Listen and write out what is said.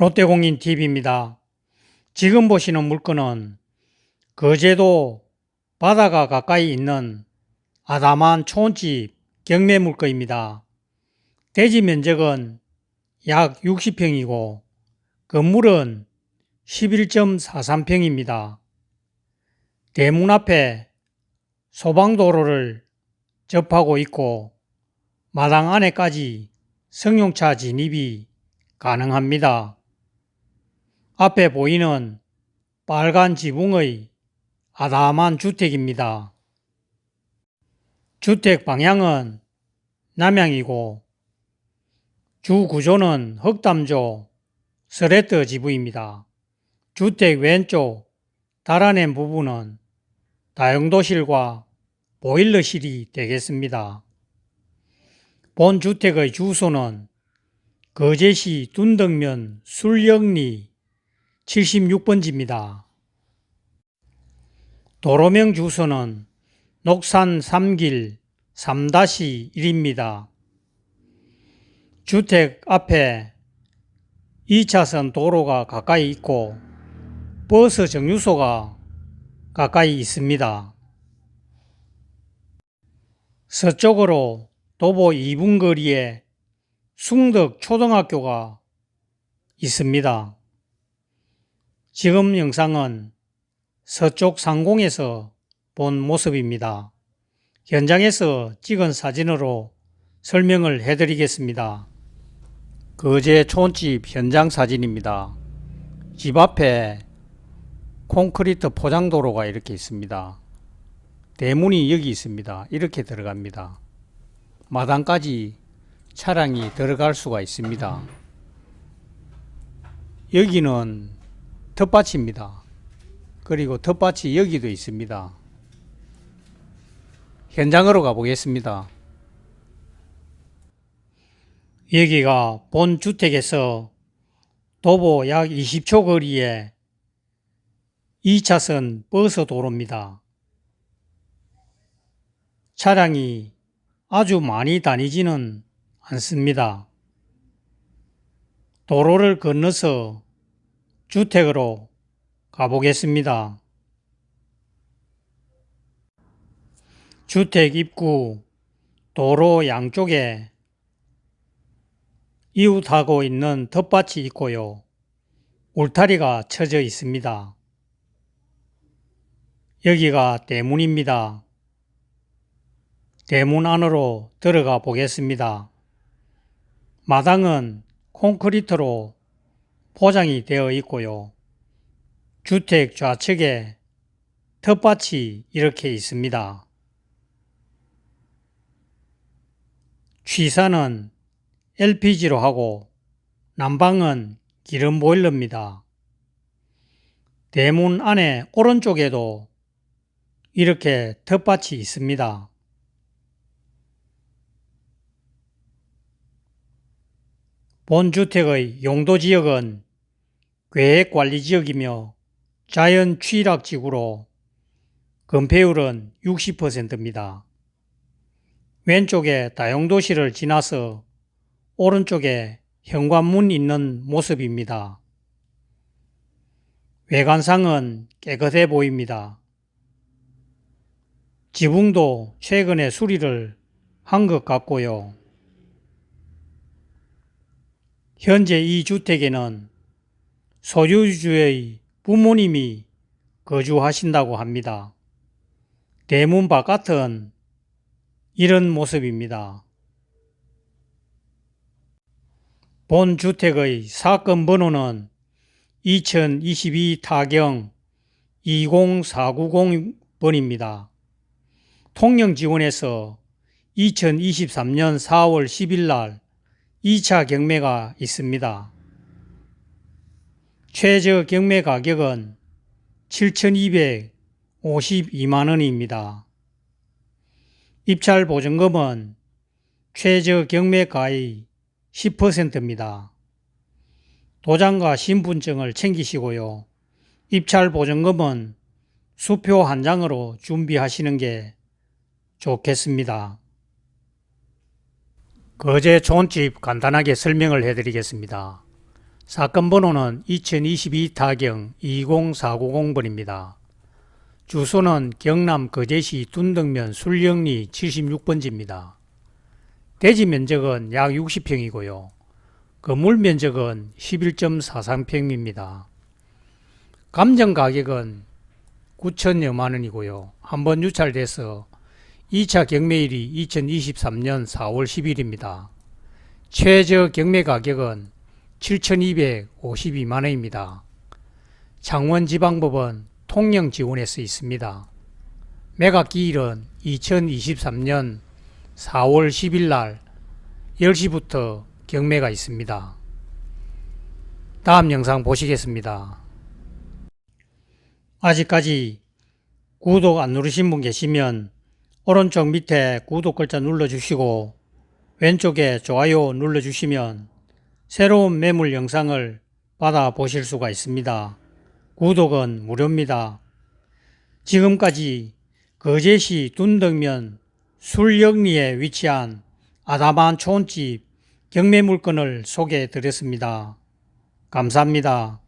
롯데공인TV입니다. 지금 보시는 물건은 거제도 바다가 가까이 있는 아담한 촌집 경매 물건입니다. 대지 면적은 약 60평이고 건물은 11.43평입니다. 대문 앞에 소방도로를 접하고 있고 마당 안에까지 승용차 진입이 가능합니다. 앞에 보이는 빨간 지붕의 아담한 주택입니다. 주택 방향은 남향이고 주 구조는 흑담조 스레트 지붕입니다. 주택 왼쪽 달아낸 부분은 다용도실과 보일러실이 되겠습니다. 본 주택의 주소는 거제시 둔덕면 술영리 76번지입니다. 도로명 주소는 녹산 3길 3-1입니다. 주택 앞에 2차선 도로가 가까이 있고 버스 정류소가 가까이 있습니다. 서쪽으로 도보 2분 거리에 숭덕 초등학교가 있습니다. 지금 영상은 서쪽 상공에서 본 모습입니다. 현장에서 찍은 사진으로 설명을 해드리겠습니다. 거제 촌집 현장 사진입니다. 집 앞에 콘크리트 포장도로가 이렇게 있습니다. 대문이 여기 있습니다. 이렇게 들어갑니다. 마당까지 차량이 들어갈 수가 있습니다. 여기는 텃밭입니다. 그리고 텃밭이 여기도 있습니다. 현장으로 가보겠습니다. 여기가 본 주택에서 도보 약 20초 거리에 2차선 버스 도로입니다. 차량이 아주 많이 다니지는 않습니다. 도로를 건너서 주택으로 가보겠습니다. 주택 입구 도로 양쪽에 이웃하고 있는 텃밭이 있고요. 울타리가 쳐져 있습니다. 여기가 대문입니다. 대문 안으로 들어가 보겠습니다. 마당은 콘크리트로 포장이 되어 있고요. 주택 좌측에 텃밭이 이렇게 있습니다. 취사는 LPG로 하고 난방은 기름 보일러입니다. 대문 안에 오른쪽에도 이렇게 텃밭이 있습니다. 본주택의 용도지역은 계획관리지역이며 자연 취락지구로 건폐율은 60%입니다. 왼쪽에 다용도실을 지나서 오른쪽에 현관문 있는 모습입니다. 외관상은 깨끗해 보입니다. 지붕도 최근에 수리를 한 것 같고요. 현재 이 주택에는 소유주의 부모님이 거주하신다고 합니다. 대문 바깥은 이런 모습입니다. 본 주택의 사건 번호는 2022 타경 20490번입니다. 통영 지원에서 2023년 4월 10일 날 2차 경매가 있습니다. 최저 경매 가격은 7,252만 원입니다. 입찰 보증금은 최저 경매가의 10%입니다. 도장과 신분증을 챙기시고요. 입찰 보증금은 수표 한 장으로 준비하시는 게 좋겠습니다. 거제 촌집 간단하게 설명을 해드리겠습니다. 사건 번호는 2022 타경 20490번입니다. 주소는 경남 거제시 둔덕면 술령리 76번지입니다. 대지 면적은 약 60평이고요. 건물 면적은 11.43평입니다. 감정 가격은 9천여만 원이고요. 한번 유찰돼서 2차 경매일이 2023년 4월 10일입니다. 최저 경매 가격은 7,252만 원입니다. 창원지방법원 통영 지원에서 있습니다. 매각 기일은 2023년 4월 10일 날 10시부터 경매가 있습니다. 다음 영상 보시겠습니다. 아직까지 구독 안 누르신 분 계시면 오른쪽 밑에 구독 글자 눌러주시고 왼쪽에 좋아요 눌러주시면 새로운 매물 영상을 받아 보실 수가 있습니다. 구독은 무료입니다. 지금까지 거제시 둔덕면 술역리에 위치한 아담한 촌집 경매 물건을 소개해 드렸습니다. 감사합니다.